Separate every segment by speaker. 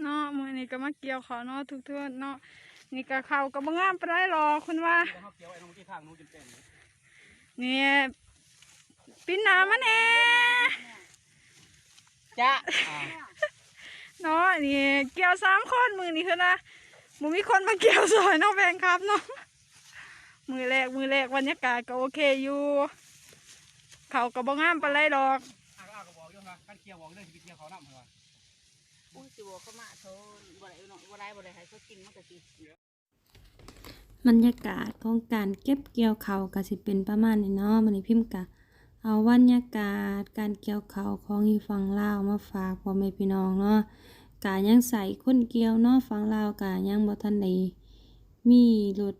Speaker 1: เนาะมื้อนี้ก็มาเกี่ยวเขาวเนาะทุกท่านเนาะนี่ก็เขาวก็บ่งามปานใดหรอกคุณว่า
Speaker 2: เขาเกี่ยวไอ้น้องที่ข้างนู้นจนเป็น
Speaker 1: นี่ปิ้นหน้ามันแน่
Speaker 2: จ้า
Speaker 1: เนาะนี่เกี่ยวสามคนมือนี่คือนะมึมีคนมาเกี่ยวสอยเนาะแฟนครับเนาะมือแรกมือแรกบรรยากาศก็โอเคอยู่ เขาก็บ่งามปานไรดอก
Speaker 2: อ้าวก็บอกอยู่ว่าการเกี่ยวบอกเรื่องที่เกี่ยวเขาน้ำเหรอ
Speaker 3: อุ้ยสิบอกเขามาโทนบ่ได้เนาะบ่ได้บ่ได้ให้เขากินมันก็สิ
Speaker 4: บรรยากาศของการเก็บเกี่ยวเขาวก็สิเป็นประมาณนี้เนาะมันนี้พิมพ์กะเอาบรรยากาศการเกี่ยวเขาวของอีฝั่งลาวมาฝากพ่อแม่พี่น้องเนาะกะยังใส่คนเกี่ยวเนาะฝั่งลาวกะยังบ่ทันได้มีรถ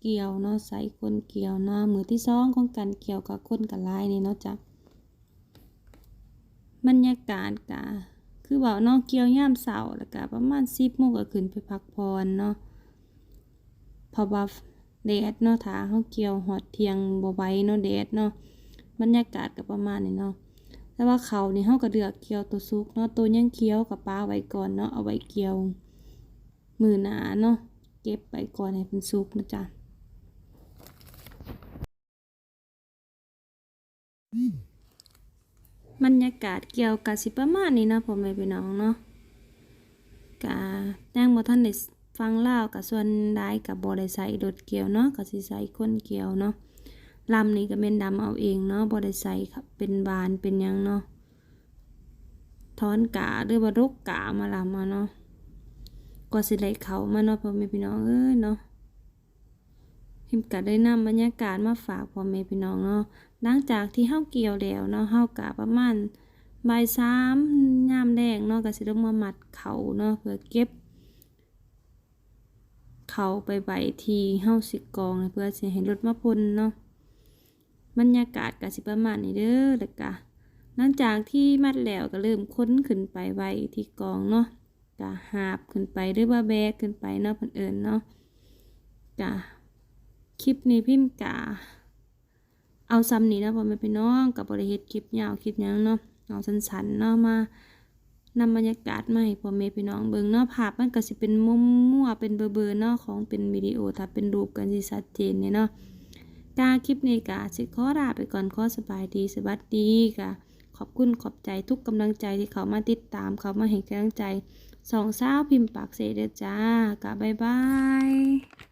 Speaker 4: เกี่ยวเนาะใส่คนเกี่ยวเนาะมือที่สองของการเกี่ยวกับคนกับลายนี่เนาะจ้ะบรรยากาศกะ คือว่าเนาะเกี่ยวย่ามเช้าแล้วก็ประมาณ10โมงก็ขึ้นไปพักผ่อนเนาะพราะว่าแดดเนาะถ้าเฮาเกี่ยวหอดเทียงบ่ไหวเนาะแดดเนาะบรรยากาศก็ประมาณนี้เนาะแต่ว่าเขานี่เฮาก็เลือกเกี่ยวตัวสุกเนาะตัวยังเคี้ยวกับปลาไว้ก่อนเนาะเอาไว้เกี่ยวมือหนาเนาะเก็บไว้ก่อนให้เป็นสุกนะจ๊ะ บรรยากาศเกี่ยวกับสิประมาณนี้นะพ่อแม่พี่น้องเนาะกะแจ้งบ่ทันได้ฟังเล่ากับส่วนได้กับบ่ได้ใส่ดดเกี่ยวเนาะก็สิใส่คนเกี่ยวเนาะลำนี้ก็แม่นดำเอาเองเนาะบ่ได้ใส่ครับเป็นบานเป็นยังเนาะถอนกาหรือว่ารกกามาลำมาเนาะก็สิได้เขามาเนาะพ่อแม่พี่น้องเอ้ยเนาะ พิมก็ได้นำบรรยากาศมาฝากพ่อแม่พี่น้องเนาะหลังจากที่เฮาเกี่ยวแล้วเนาะเฮากะประมาณบ่ายสามยามแดงเนาะก็สิลงมามัดเขาเนาะเพื่อเก็บ เขาไปใบทีเฮาสิกองเพื่อสิให้รถมาพ่นเนาะบรรยากาศก็สิประมาณนี้เด้อแล้วก็หลังจากที่มัดแล้วก็เริ่มค้นขึ้นไปไว้ที่กองเนาะก็หาบขึ้นไปหรือว่าแบกขึ้นไปเนาะเพิ่นเอิ้นเนาะก็ คลิปนี้พิมพ์กะเอาซ้ำนี้นะพ่อแม่พี่น้องกับบริเฮ็ดคลิปยาวคลิปยังเนาะเอาสั้นๆเนาะมานำบรรยากาศมาให้พ่อแม่พี่น้องเบิ่งเนาะภาพมันก็สิเป็นมุมมั่วเป็นเบอร์ๆเนาะของเป็นวิดีโอถ้าเป็นรูปกันสิชัดเจนเนี่ยเนาะกาคลิปนี้กะสิขอลาไปก่อนขอสบายดีสวัสดีกะขอบคุณขอบใจทุกกำลังใจที่เขามาติดตามเขามาให้กำลังใจสองสาวพิมพ์ปากเสยเด้อจ้ากะบ๊ายบาย